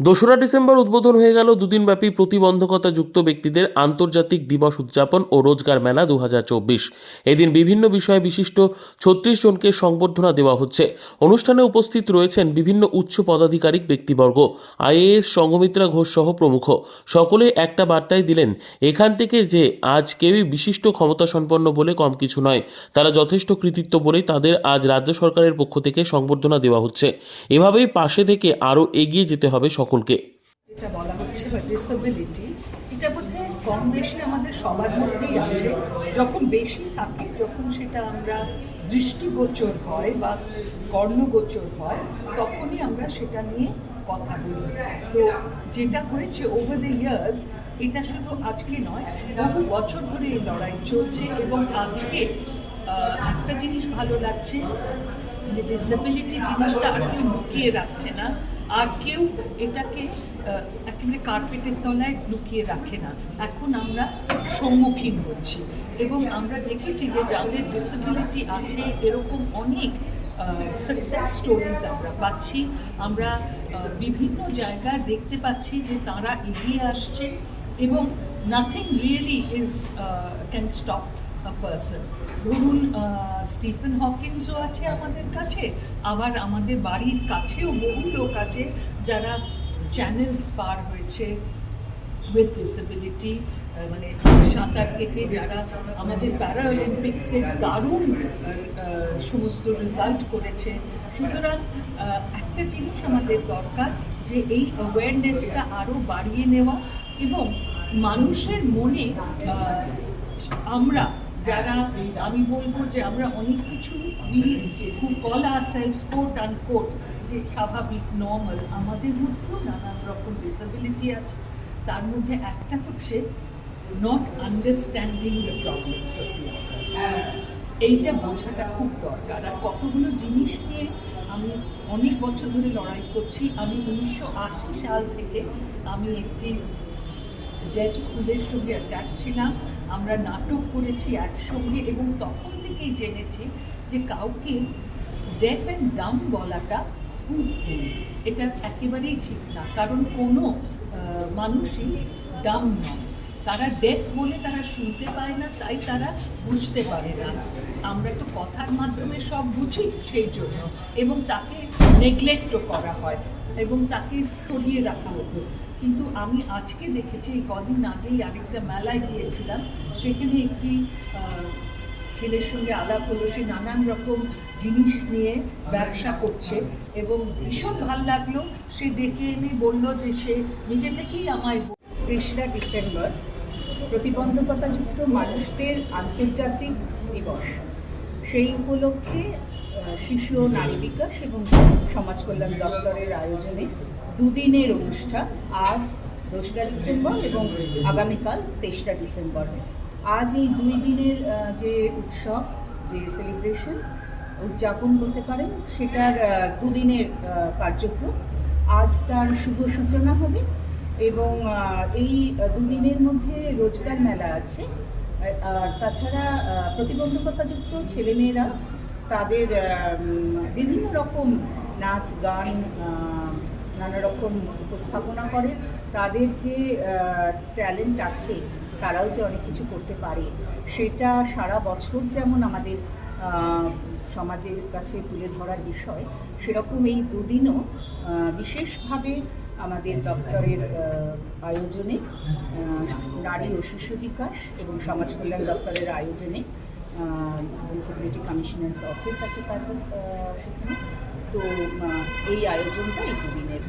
দোসরা ডিসেম্বর উদ্বোধন হয়ে গেল দুদিনব্যাপী প্রতিবন্ধকতা যুক্ত ব্যক্তিদের আন্তর্জাতিক দিবস উদযাপন ও রোজগার মেলা দু হাজার চব্বিশ। এদিন বিভিন্ন বিষয়ে বিশিষ্ট ছত্রিশ জনকে সংবর্ধনা দেওয়া হচ্ছে। অনুষ্ঠানে উপস্থিত রয়েছেন বিভিন্ন উচ্চ পদাধিকারিক ব্যক্তিবর্গ, আইএএস সংঘমিত্রা ঘোষ সহ প্রমুখ। সকলে একটা বার্তায় দিলেন, এখান থেকে যে আজ কেউই বিশিষ্ট ক্ষমতা সম্পন্ন বলে কম কিছু নয়, তারা যথেষ্ট কৃতিত্ব বলেই তাদের আজ রাজ্য সরকারের পক্ষ থেকে সংবর্ধনা দেওয়া হচ্ছে। এভাবেই পাশে থেকে আরও এগিয়ে যেতে হবে সকলকে। যেটা বলা হচ্ছে বা ডিসেবিলিটি এটা বোধহয় কম বেশি আমাদের সবার মধ্যেই আছে। যখন বেশি থাকে, যখন সেটা আমরা দৃষ্টিগোচর হয় বা কর্ণগোচর হয়, তখনই আমরা সেটা নিয়ে কথা বলি। তো যেটা হয়েছে ওভার দ্য ইয়ার্স এটা শুধু আজকে নয়, বহু বছর ধরে এই লড়াই চলছে এবং আজকে একটা জিনিস ভালো লাগছে, যে ডিসেবিলিটি জিনিসটা আর কেউ লুকিয়ে রাখছে না। আর কেউ এটাকে একেবারে কার্পেটের তলায় লুকিয়ে রাখে না। এখন আমরা সম্মুখীন হচ্ছি। এবং আমরা দেখেছি যে যাদের ডিসেবিলিটি আছে, এরকম অনেক সাকসেস স্টোরিজ আমরা পাচ্ছি। আমরা বিভিন্ন জায়গায় দেখতে পাচ্ছি যে তারা এগিয়ে আসছে এবং nothing really is can stop a person ধরুন স্টিফেন হকিন্সও আছে আমাদের কাছে, আবার আমাদের বাড়ির কাছেও বহু লোক আছে যারা চ্যানেলস পার হয়েছে উইথ ডিসেবিলিটি মানে সাঁতার কেটে যারা আমাদের প্যারা অলিম্পিক্সে দারুণ সমস্ত রেজাল্ট করেছে। সুতরাং একটা জিনিস আমাদের দরকার যে এই অ্যাওয়ারনেসটা আরও বাড়িয়ে নেওয়া এবং মানুষের মনে আমরা যারা আমি বলব যে আমরা অনেক কিছু কল আর সেলস কোট অ্যান্ড কোট যে স্বাভাবিক নর্মাল আমাদের মধ্যেও নানান রকম ডিসেবিলিটি আছে। তার মধ্যে একটা হচ্ছে নট আন্ডারস্ট্যান্ডিং দ্য প্রবলেমস এইটা বোঝাটা খুব দরকার। আর কতগুলো জিনিস নিয়ে আমি অনেক বছর ধরে লড়াই করছি। আমি উনিশশো আশি সাল থেকে আমি একটি ডেফ স্কুলের সঙ্গে অ্যাটাচ ছিলাম। আমরা নাটক করেছি একসঙ্গে এবং তখন থেকেই জেনেছি যে কাউকে ডেফ অ্যান্ড ডাম বলাটা খুব ভুল। এটা একেবারেই ঠিক না। কারণ কোনো মানুষই ডাম নয়। তারা ডেফ বলে তারা শুনতে পায় না, তাই তারা বুঝতে পারে না। আমরা তো কথার মাধ্যমে সব বুঝি সেই জন্য। এবং তাকে নেগলেক্টও করা হয়। এবং তাকে সরিয়ে রাখা হতো। কিন্তু আমি আজকে দেখেছি কদিন আগেই আরেকটা মেলায় গিয়েছিলাম, সেখানে একটি ছেলের সঙ্গে আলাপ হলো, সে নানান রকম জিনিস নিয়ে ব্যবসা করছে এবং ভীষণ ভালো লাগল। সে ডেকে এনে বলল যে সে নিজে থেকেই আমায় তেসরা ডিসেম্বর, প্রতিবন্ধকতাযুক্ত মানুষদের আন্তর্জাতিক দিবস। সেই উপলক্ষে শিশু ও নারী বিকাশ এবং সমাজ কল্যাণ দপ্তরের আয়োজনে দুদিনের অনুষ্ঠান আজ দোসরা ডিসেম্বর এবং আগামীকাল তেসরা ডিসেম্বর। আজ এই দুই দিনের যে উৎসব, যে সেলিব্রেশন উদযাপন করতে পারেন, সেটার দুদিনের কার্যক্রম। আজ তার শুভ সূচনা হবে এবং এই দুদিনের মধ্যে রোজগার মেলা আছে। আর- তাছাড়া প্রতিবন্ধকতাযুক্ত ছেলেমেয়েরা তাদের বিভিন্ন রকম নাচ, গান নানা রকম উপস্থাপনা করে। তাদের যে ট্যালেন্ট আছে, তারাও যে অনেক কিছু করতে পারে, সেটা সারা বছর যেমন আমাদের সমাজের কাছে তুলে ধরার বিষয়, সেরকম এই দুদিনও বিশেষভাবে আমাদের দপ্তরের আয়োজনে নারী ও শিশু বিকাশ এবং সমাজ কল্যাণ দপ্তরের আয়োজনে ডিসেবিলিটি কমিশনার্স অফিস আছে তারপর সেখানে। তো এই আয়োজনটা এই দুদিনের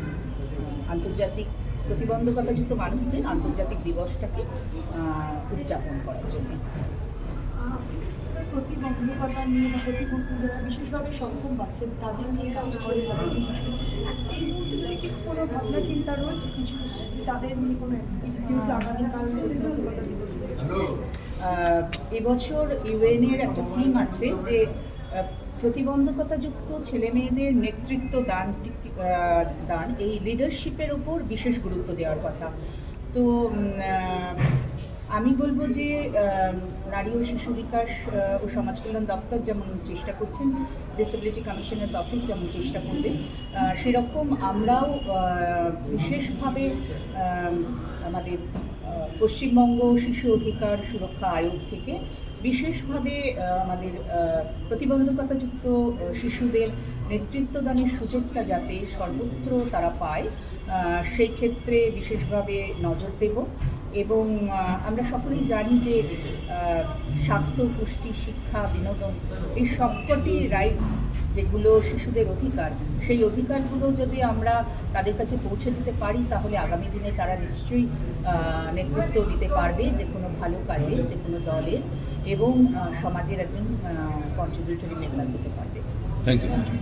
আন্তর্জাতিক প্রতিবন্ধকতাযুক্ত মানুষদের আন্তর্জাতিক দিবসটাকে উদযাপন করার জন্য। প্রতিবন্ধকতা নিয়ে বা প্রতিবন্ধী যারা বিশেষভাবে সক্ষম পাচ্ছেন তাদের নিয়ে কাজ করে এই মুহূর্তে তো কি কোনো ভাবনা, চিন্তা রয়েছে কিছু? তাদের নিয়ে কোনো যেহেতু আগামীকাল প্রতিবন্ধকতা দিবস এবছর ইউএনের একটা থিম আছে যে প্রতিবন্ধকতাযুক্ত ছেলেমেয়েদের নেতৃত্ব দান দান, এই লিডারশিপের ওপর বিশেষ গুরুত্ব দেওয়ার কথা। তো আমি বলব যে নারী ও শিশু বিকাশ ও সমাজ কল্যাণ দপ্তর যেমন চেষ্টা করছেন ডিসেবিলিটি কমিশনার্স অফিস যেমন চেষ্টা করবে সেরকম আমরাও বিশেষভাবে আমাদের পশ্চিমবঙ্গ শিশু অধিকার সুরক্ষা আয়োগ থেকে বিশেষভাবে আমাদের প্রতিবন্ধকতাযুক্ত শিশুদের নেতৃত্বদানের সুযোগটা যাতে সর্বত্র তারা পায় সেই ক্ষেত্রে বিশেষভাবে নজর দেব। এবং আমরা সকলেই জানি যে স্বাস্থ্য পুষ্টি শিক্ষা বিনোদন এই সবকটি রাইটস যেগুলো শিশুদের অধিকার সেই অধিকারগুলো যদি আমরা তাদের কাছে পৌঁছে দিতে পারি তাহলে আগামী দিনে তারা নিশ্চয়ই নেতৃত্ব দিতে পারবে যে কোনো ভালো কাজে যে কোনো দলের এবং সমাজের একজন কন্ট্রিবিউটরি মেম্বার হতে পারবে। Thank you